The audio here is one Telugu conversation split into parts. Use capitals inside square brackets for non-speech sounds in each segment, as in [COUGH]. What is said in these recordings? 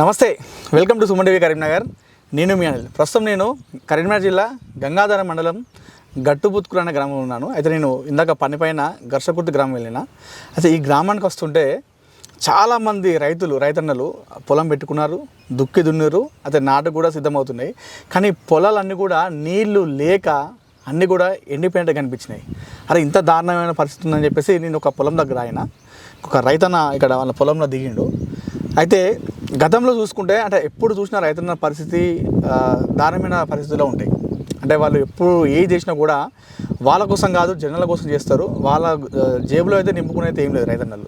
నమస్తే welcome to Suman TV Karimnagar. నేను మీ అనిల్. ప్రస్తుతం నేను కరీంనగర్ జిల్లా గంగాధర మండలం గట్టుబుత్కులు అనే గ్రామంలో ఉన్నాను. అయితే నేను ఇందాక పనిపైన ఘర్షకుర్తి గ్రామం వెళ్ళిన. అయితే ఈ గ్రామానికి వస్తుంటే చాలామంది రైతులు రైతన్నలు పొలం పెట్టుకున్నారు దుక్కి దున్నారు అయితే నాటు కూడా సిద్ధమవుతున్నాయి. కానీ పొలాలన్నీ కూడా నీళ్ళు లేక అన్నీ కూడా ఎండిపోయినట్టు కనిపించినాయి. అరే ఇంత దారుణమైన పరిస్థితి ఉందని చెప్పేసి నేను ఒక పొలం దగ్గర ఆయన ఒక రైతన్న ఇక్కడ వాళ్ళ పొలంలో దిగిండు. అయితే గతంలో చూసుకుంటే అంటే ఎప్పుడు చూసినా రైతన్న పరిస్థితి దారుణమైన పరిస్థితిలో ఉంటాయి. అంటే వాళ్ళు ఎప్పుడు ఏ చేసినా కూడా వాళ్ళ కోసం కాదు జనాల కోసం చేస్తారు. వాళ్ళ జేబులో అయితే నింపుకునేది ఏం లేదు రైతన్నలు.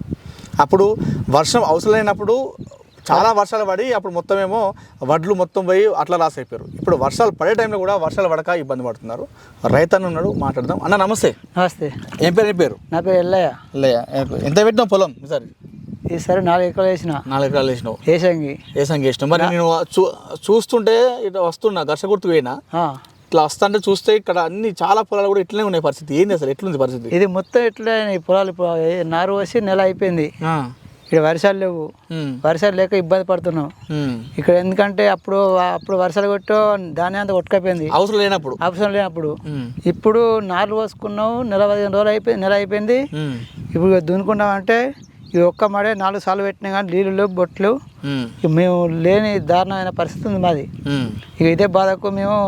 అప్పుడు వర్షం అవసరం లేనప్పుడు చాలా వర్షాలు పడి అప్పుడు మొత్తం ఏమో వడ్లు మొత్తం పోయి అట్లా లాస్ అయిపోయారు. ఇప్పుడు వర్షాలు పడే టైంలో కూడా వర్షాలు పడక ఇబ్బంది పడుతున్నారు. రైతన్న ఉన్నాడు మాట్లాడదాం. అన్న నమస్తే. నమస్తే. ఏం పేరు నీ పేరు? నా పేరు ఎల్లయ్య. లే ఎంత పెట్టినావు పొలం? ఈసారి. ఈసారి నాలుగు ఎకరాలు వేసిన. నాలుగు ఎకరాలు వేసినావు. వేసంగి. ఏ సంఖ్య ఇష్టం మరి నేను చూస్తుంటే ఇట్లా వస్తున్నా ఘర్షకుర్తి పోయినా. ఆ. ఇట్లా వస్తుంటే చూస్తే ఇక్కడ అన్ని చాలా పొలాలు కూడా ఇట్లనే ఉన్నాయి పరిస్థితి. ఏంది అసలు ఎట్లుంది పరిస్థితి? ఇది మొత్తం ఇట్లా ఈ పొలాలు నారు వచ్చి నెల అయిపోయింది. ఇక్కడ వర్షాలు లేవు. వర్షాలు లేక ఇబ్బంది పడుతున్నాం. ఇక్కడ ఎందుకంటే అప్పుడు అప్పుడు వర్షాలు కొట్టో దాని అంతా కొట్టుకపోయింది. అవసరం లేనప్పుడు. అవసరం లేనప్పుడు. ఇప్పుడు నార్లు పోసుకున్నాం నెల పదిహేను రోజులు అయిపోయింది నెల అయిపోయింది. ఇప్పుడు దున్నుకున్నాం అంటే ఈ ఒక్క మడే నాలుగు సార్లు పెట్టినా కానీ నీళ్ళు బొట్లు మేము లేని దారుణమైన పరిస్థితి ఉంది మాది. ఇక ఇదే బాధకు మేము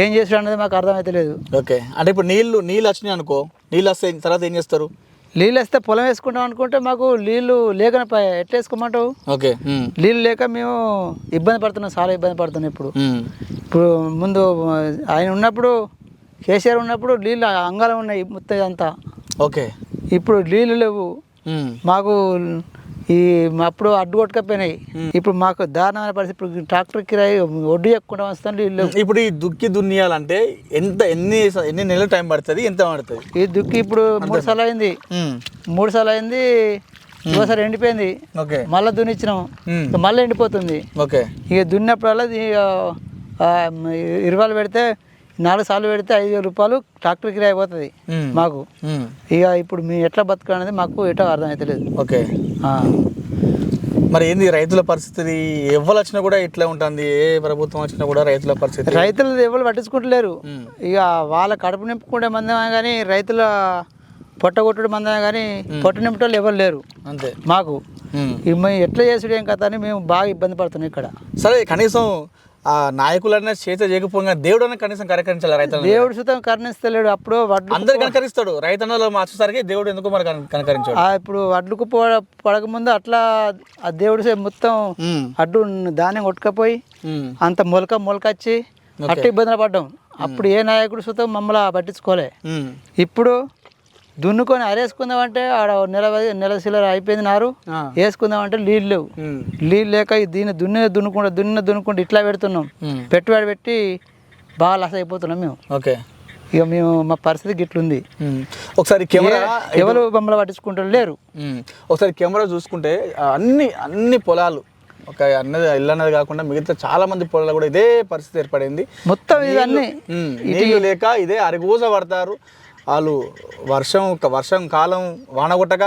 ఏం చేసుడు అన్నది మాకు అర్థమైతే లేదు. ఓకే. అంటే ఇప్పుడు నీళ్ళు నీళ్ళు వచ్చినాయి అనుకో నీళ్ళు వస్తే తర్వాత ఏం చేస్తారు? నీళ్ళు వస్తే పొలం వేసుకుంటాం అనుకుంటే మాకు నీళ్ళు లేకనే ఎట్లా వేసుకోమంటావు? ఓకే. నీళ్ళు లేక మేము ఇబ్బంది పడుతున్నాం చాలా ఇబ్బంది పడుతున్నాం ఇప్పుడు. ఇప్పుడు ముందు ఆయన ఉన్నప్పుడు కేసీఆర్ ఉన్నప్పుడు నీళ్ళు అంగాలం ఉన్నాయి మొత్తం అంతా ఓకే. ఇప్పుడు నీళ్ళు లేవు. మాకు ఈ అప్పుడు అడ్డు కొట్టుకపోయినాయి. ఇప్పుడు మాకు దారుణమైన పరిస్థితి. ఇప్పుడు ట్రాక్టర్ కిరాయి ఒడ్డు నీళ్ళు లేవు. ఇప్పుడు ఈ దుక్కి దున్నియాలంటే ఎంత ఎన్ని ఎన్ని నెలలు టైం పడుతుంది ఎంత పడుతుంది? ఈ దుక్కి ఇప్పుడు మూడు సార్లు అయింది. మూడు సార్లు అయింది ఇంకోసారి ఎండిపోయింది. ఓకే. మళ్ళీ దున్నిచ్చినాం. మళ్ళీ ఎండిపోతుంది. ఓకే. ఇక దున్నప్పుడల్లా ఇది, ఆ, ఇరవై పెడితే నాలుగు సార్లు పెడితే ఐదు వేల రూపాయలు ట్రాక్టర్ కిరాయి ఉమ్, మాకు. ఇక ఇప్పుడు మేము ఎట్లా బతకాలనేది మాకు ఎటో అర్థమవుతలేదు ఓకే. మరి ఏంది రైతుల పరిస్థితి? ఎవరు వచ్చినా కూడా ఇట్లా ఉంటుంది. ఏ ప్రభుత్వం వచ్చినా కూడా రైతుల పరిస్థితి? రైతులు ఎవరు పట్టించుకుంటలేరు. ఇక వాళ్ళ కడుపు నింపుకునే మందమే కానీ రైతుల పొట్ట కొట్టుడు మందమే కానీ పొట్ట నింపటోళ్ళు ఎవరు లేరు. అంతే. మాకు. మేము. ఎట్లా చేసుడు ఏం కథ అని మేము బాగా ఇబ్బంది పడుతున్నాం ఇక్కడ. సరే కనీసం ఆ నాయకులన్నా చేత చేయకపోగా దేవుడు అన్న కనీసం కరకరించాలి రైతులను దేవుడు సుతం కరుణిస్తలేడు. అప్పుడు వడ్లు అందరు కనకరిస్తాడు. రైతన్నలు మార్చేసరికి దేవుడు ఎందుకు మరి కన- కనకరించాడు? ఆ ఇప్పుడు వడ్లకు పో పడకముందు అట్లా ఆ దేవుడు సే- మొత్తం అడ్డు ధాన్యం కొట్టుకపోయి అంత మొలక మొలకొచ్చి అట్ట ఇబ్బందులు పడ్డాం. అప్పుడు ఏ నాయకుడు సుతం మమ్మల్ని పట్టించుకోలే. ఇప్పుడు దున్నుకొని అరేసుకుందామంటే ఆడ నెల నెల సిల్లర అయిపోయింది నారు. వేసుకుందామంటే నీళ్ళు లేవు. నీళ్ళు లేక దీన్ని దున్నే దున్నుకుంటా దున్న దున్నుకుంటూ ఇట్లా పెడుతున్నాం. పెట్టుబడి పెట్టి బాగా లాస్ అయిపోతున్నాం మేము. ఓకే. ఇక మేము మా పరిస్థితి గిట్లుంది. ఒకసారి కెమెరా ఎవరు మమ్మల్ని పట్టించుకుంటారు లేరు. ఒకసారి కెమెరా చూసుకుంటే అన్ని అన్ని పొలాలు ఒక అన్నది ఇల్లు అన్నది కాకుండా మిగతా చాలా మంది పొలాలు కూడా ఇదే పరిస్థితి ఏర్పడింది. మొత్తం నీళ్ళు లేక ఇదే అరిగూస పడతారు. వాళ్ళు వర్షం ఒక వర్షం కాలం వాన కొట్టక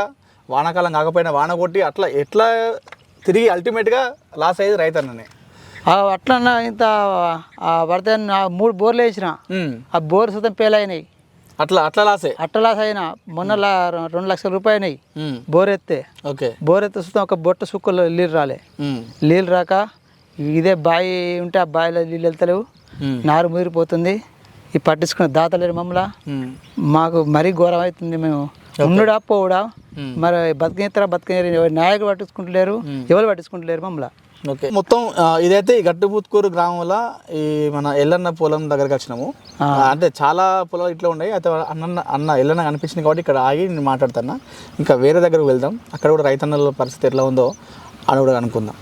వానాకాలం కాకపోయినా వాన కొట్టి అట్లా ఎట్లా తిరిగి అల్టిమేట్గా లాస్ అయ్యేది రైతన్ననే. అట్లా ఇంత నా మూడు బోర్లు వేసిన ఆ బోర్ సుతం పేలైనాయి. అట్లా అట్లా లాసే? అట్ట లాస్ అయినా మొన్న రెండు లక్షల రూపాయలు బోర్ ఎత్తే. ఓకే. బోర్ ఎత్తే సుతం ఒక బొట్ట సుక్కలు నీళ్ళు రాలే. నీళ్ళు రాక ఇదే బావి ఉంటే ఆ బావిలో నీళ్ళు వెళ్తలేవు. నారు ముదిరిపోతుంది. ఈ పట్టించుకున్న దాతలేరు మమ్మల్ని ఉమ్, మాకు మరీ ఘోరం అవుతుంది మేము. ఉండుడా పోవుడా. మరి బతికితరా బతికిన నాయకులు పట్టించుకుంటలేరు. ఎవరు పట్టించుకుంటలేరు మమ్మల్ని ఓకే. మొత్తం ఇదైతే ఈ గట్టుపుత్కూరు గ్రామంలో ఈ మన ఎల్లన్న పొలం దగ్గరికి వచ్చినాము. అంటే చాలా పొలాలు ఇట్లా ఉన్నాయి. అయితే అన్న అన్న ఎల్లన్న కనిపించింది కాబట్టి ఇక్కడ ఆగి నేను మాట్లాడుతున్నా. ఇంకా వేరే దగ్గరకు వెళ్దాం. అక్కడ కూడా రైతన్నల పరిస్థితి ఎట్లా ఉందో అని కూడా అనుకుందాం.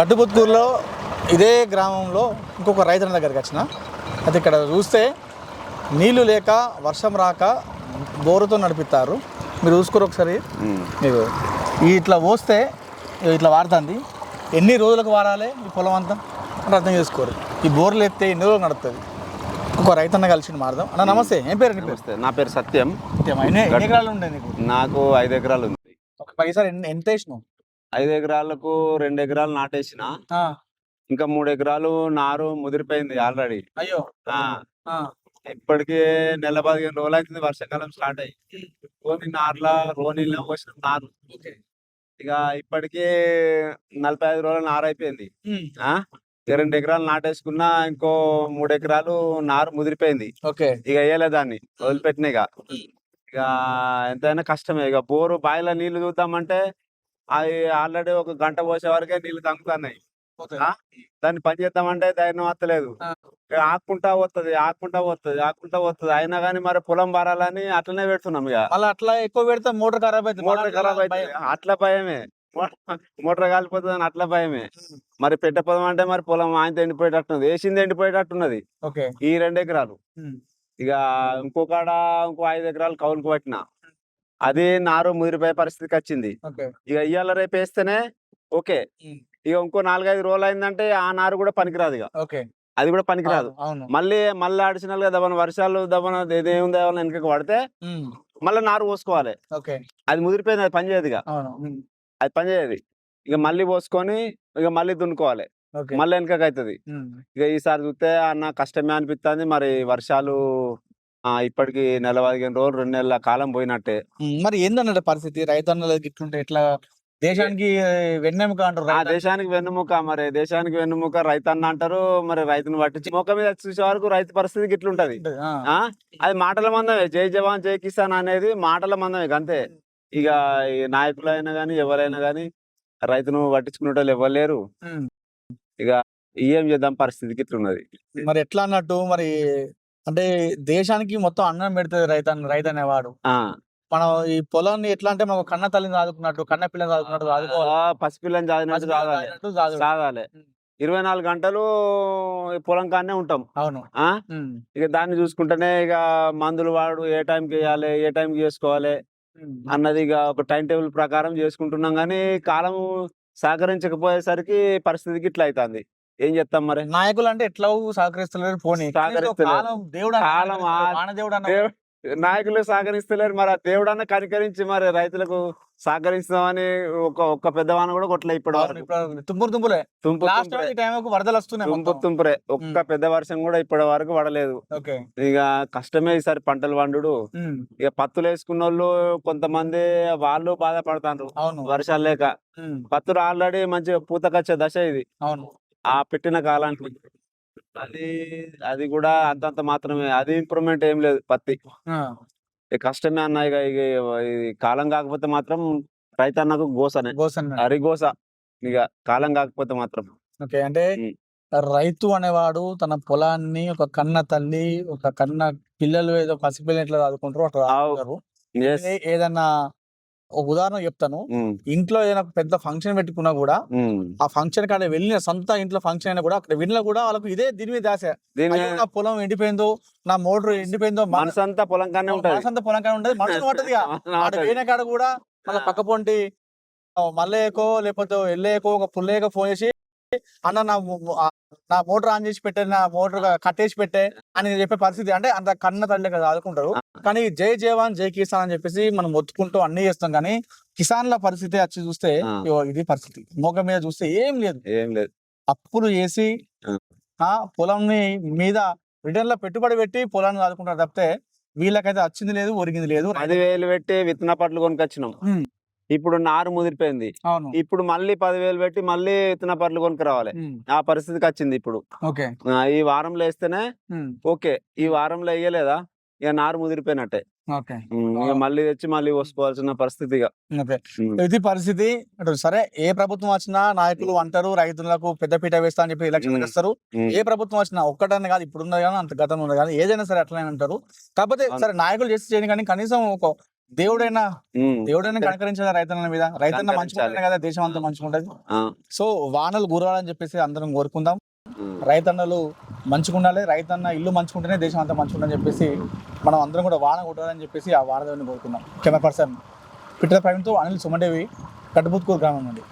గట్టుపుత్కూరులో ఇదే గ్రామంలో ఇంకొక రైతన్న దగ్గరికి వచ్చిన. అయితే ఇక్కడ చూస్తే నీళ్ళు లేక వర్షం రాక బోరుతో నడిపిస్తారు. మీరు చూసుకోరు ఒకసారి. మీరు ఇట్లా పోస్తే ఇట్లా వాడుతుంది. ఎన్ని రోజులకు వాడాలి? ఈ పొలం అంతా? అని అర్థం చేసుకోరు. ఈ బోర్లు ఎత్తే ఎన్ని రోజులు నడుస్తుంది ఒక రైతన్న కలిసి మారదాం. అన్న నమస్తే. ఏం పేరు నమస్తే. నా పేరు సత్యం. సత్యం. ఎన్ని ఎకరాలు ఉండే నీకు? నాకు ఐదు ఎకరాలు ఉంది. ఒక పైసలు ఎంత వేసినావు? ఐదు ఎకరాలకు రెండు ఎకరాలు నాటేసిన. ఇంకా మూడు ఎకరాలు నారు ముదిరిపోయింది ఆల్రెడీ. అయ్యో! ఆ, ఇప్పటికి నెల పదిహేను రోజులు అవుతుంది వర్షాకాలం స్టార్ట్ అయ్యి. రోని నార్ల రోనిలో పోసిన నారు. ఇక ఇప్పటికి నలభై ఐదు రోజులు నారు అయిపోయింది. ఆ? ఇక రెండు ఎకరాలు నాటేసుకున్నా ఇంకో మూడు ఎకరాలు నారు ముదిరిపోయింది. ఓకే. ఇక వేయలే దాన్ని వదిలిపెట్టిన ఇక. ఇక ఎంతైనా కష్టమే. ఇక బోరు బావిలో నీళ్ళు చూద్దామంటే అవి ఆల్రెడీ ఒక గంట పోసే వరకే నీళ్ళు తగ్గుతున్నాయి? దాన్ని పని చేద్దామంటే ధైర్యం వస్తలేదు. ఇక ఆకుంటా వస్తుంది ఆకుంటా వస్తుంది ఆకుంటా వస్తుంది అయినా కానీ మరి పొలం బారాలని అట్లనే పెడుతున్నాం ఇక. మళ్ళీ అట్లా ఎక్కువ పెడితే మోటార్ ఖరాబ్ అవుతుంది మోటార్ ఖరాబ్ అయితే అట్లా భయమే. మోటార్ కాలిపోతుంది అని అట్లా భయమే. మరి పెట్టే పొలం అంటే మరి పొలం ఆయన ఎండిపోయేటట్టున్నది. వేసింది ఎండిపోయేటట్టున్నది. ఓకే. ఈ రెండు ఎకరాలు. ఉమ్, ఇక ఇంకొకడ ఇంకో ఐదు ఎకరాలు కౌలుకు పట్టిన. అది నారు ముదిరిపోయే పరిస్థితికి వచ్చింది. ఇక ఇవాళ రేపు వేస్తేనే ఓకే. ఇక ఇంకో నాలుగైదు రోజులు అయిందంటే ఆ నారు కూడా పనికిరాదు ఇక ఓకే. అది కూడా పనికిరాదు. మళ్ళీ మళ్ళీ అడిషనల్గా దబన వర్షాలు దబన ఏదేముంది వెనకకి పడితే మళ్ళీ నారు పోసుకోవాలి. అది ముదిరిపోయింది అది పనిచేయదు ఇక అది పనిచేయదు ఇక మళ్ళీ పోసుకొని ఇక మళ్ళీ దున్నుకోవాలి. మళ్ళీ వెనకకి అవుతుంది ఇక ఈసారి చూస్తే అన్న కష్టమే అనిపిస్తుంది మరి వర్షాలు ఇప్పటికి నెల పదిహేను రోజులు రెండు నెలల కాలం పోయినట్టే. మరి ఏందన్నట్టు పరిస్థితి? రైతన్నలకి ఇట్లుంటే ఎట్లా దేశానికి వెన్నెముక అంటారు. దేశానికి వెన్నుముక మరి దేశానికి వెన్నుముక రైతు అన్న అంటారు మరి రైతుని పట్టించి మొక్క మీద చూసే వరకు రైతు పరిస్థితి ఇట్లుంటది ఉంటది, ఆ. ఆ? అది మాటల మందమే జై జవాన్ జై కిసాన్ అనేది మాటల మందమే ఇక అంతే ఇక నాయకులైనా గానీ ఎవరైనా గానీ రైతును పట్టించుకునే వాళ్ళు ఎవరు లేరు. ఉమ్. ఏం చేద్దాం పరిస్థితికి ఇట్లున్నది మరి ఎట్లా అన్నట్టు మరి అంటే దేశానికి మొత్తం అన్నం పెడుతుంది రైతు రైతు అనేవాడు ఆ. మనం ఈ పొలాన్ని ఎట్లా అంటే మనం కన్న తల్లిని ఆదుకున్నట్టు కన్న పిల్లని ఆదుకున్నట్టు ఆదుకోవాలి ఆ, పసిపిల్లని చదివినట్టు చదవాలి. ఇరవై నాలుగు గంటలు ఈ పొలం కాడనే ఉంటాం. అవును. ఇక దాన్ని చూసుకుంటేనే ఇక మందులు వాడు ఏ టైంకి వేయాలి ఏ టైంకి చేసుకోవాలి. అన్నది ఇక ఒక టైం టేబుల్ ప్రకారం చేసుకుంటున్నాం కానీ కాలం సహకరించకపోయేసరికి పరిస్థితికి ఇట్లా అవుతుంది ఏం చేస్తాం మరి? నాయకులు అంటే ఎట్లా సహకరిస్తలేరు పోనీ. కాలం దేవుడు నాయకులు సహకరిస్తలేరు మరి ఆ దేవుడన్న కనికరించి మరి రైతులకు సహకరిస్తామని ఒక ఒక్క పెద్దవాన కూడా కొట్లే ఇప్పుడు తుంపురు తుంపులే. వరదలు వస్తున్నాయి తుంపు. తుంపురే ఒక్క పెద్ద వర్షం కూడా ఇప్పటి వరకు పడలేదు. ఇక కష్టమే ఈసారి పంటలు ఉమ్, ఇక పత్తులు వేసుకున్న వాళ్ళు కొంతమంది వాళ్ళు బాధపడతారు వర్షాలు లేక. పత్తులు ఆల్రెడీ మంచిగా పూతకొచ్చే దశ ఇది. ఆ పెట్టిన కాలానికి అది అది కూడా అంతంత మాత్రమే అది ఇంప్రూవ్మెంట్ ఏం లేదు పత్తి ఆ, ఇక కష్టమే అన్న ఇక ఇక ఇది కాలం కాకపోతే మాత్రం రైతన్నకు గోసనే హరి గోస ఇక కాలం కాకపోతే మాత్రం ఓకే అంటే ఉమ్. రైతు అనేవాడు తన పొలాన్ని ఒక కన్న తల్లి ఒక కన్న పిల్లలు ఏదో పసిపిల్లలు ఎట్లా చదువుకుంటారో అట్లా ఆవ్. చదువుకుంటారు. Yes. ఏ- ఏదన్నా ఒక ఉదాహరణ చెప్తాను. ఇంట్లో ఏదైనా పెద్ద ఫంక్షన్ పెట్టుకున్నా కూడా. ఆ ఫంక్షన్ కాడ వెళ్ళిన సొంత ఇంట్లో ఫంక్షన్ అయినా కూడా అక్కడ వెళ్ళినా కూడా వాళ్ళకు ఇదే దీని మీద ఆశ. అయ్యో, నా పొలం ఎండిపోయిందో నా మోటార్ ఎండిపోయిందో మన- మనసు అంతా పొలం కానే ఉంటది. మనసంతా పొలం కాడ ఉండదు మనసు పట్టదు ఆడ [LAUGHS] పోయిన కాడ కూడా మళ్ళీ పక్క పొంటి మల్లయ్యకో లేకపోతే ఎల్లయ్యకో ఒక పుల్లయ్యకో ఫోన్ చేసి అన్న నా నా మోటార్ ఆన్ చేసి పెట్టే నా మోటార్ కట్టేసి పెట్టే అని చెప్పే పరిస్థితి. అంటే అంత కన్న తల్లి కదా ఆదుకుంటారు. కానీ జై జవాన్ జై కిసాన్ అని చెప్పేసి మనం మొత్తుకుంటూ అన్ని చేస్తాం. కానీ కిసాన్ల పరిస్థితి వచ్చి చూస్తే ఇది పరిస్థితి. మోగ మీద చూస్తే ఏం లేదు. ఏం లేదు. అప్పులు చేసి ఆ. పొలంని మీద రిటర్న్లో పెట్టుబడి పెట్టి పొలాన్ని ఆదుకుంటారు తప్పితే వీళ్ళకైతే వచ్చింది లేదు ఒరిగింది లేదు. పదివేలు పెట్టి విత్తన పట్లు కొనుకొచ్చినాం. ఇప్పుడు నారు ముదిరిపోయింది. ఇప్పుడు మళ్ళీ పదివేలు పెట్టి మళ్ళీ విత్తన పట్లు కొనుక్కు రావాలి ఉమ్. ఆ పరిస్థితికి వచ్చింది ఇప్పుడు. ఈ వారంలో వేస్తేనే. ఓకే. ఈ వారంలో వేయలేదా? ఇక నారు ముదిరిపోయినట్టే. మళ్ళీ తెచ్చి మళ్ళీ పోసుకోవాల్సిన పరిస్థితి. ఇది పరిస్థితి సరే ఏ ప్రభుత్వం వచ్చినా నాయకులు అంటారు రైతులకు పెద్దపీట వేస్తా అని చెప్పి ఎలక్షన్. ఇస్తారు. ఏ ప్రభుత్వం వచ్చినా ఒక్కటని కాదు ఇప్పుడు ఉన్నది కానీ అంత గతంలో ఉన్నది కానీ ఏదైనా సరే అట్లనే అంటారు కాకపోతే. సరే నాయకులు చేసి చేయని కానీ కనీసం ఒక దేవుడైనా. దేవుడైనా కనకరించాలి రైతన్న మీద. రైతన్న. మంచుకుంటేనే కదా దేశం అంతా మంచుకుంటది ఆ, సో వానలు గురవాలని చెప్పేసి అందరం కోరుకుందాం. రైతన్నలు మంచుకుండాలి రైతన్న ఇల్లు మంచుకుంటేనే దేశం అంతా మంచుకుంటుందని చెప్పేసి మనం అందరం కూడా వాన కొట్టాలని చెప్పేసి ఆ వానదేవిని కోరుకుందాం. కెమెరా పర్సన్ పిట్టర్ ప్రవీణ్తో అనిల్ సుమడేవి కట్టుబుత్కూరు గ్రామం నుండి.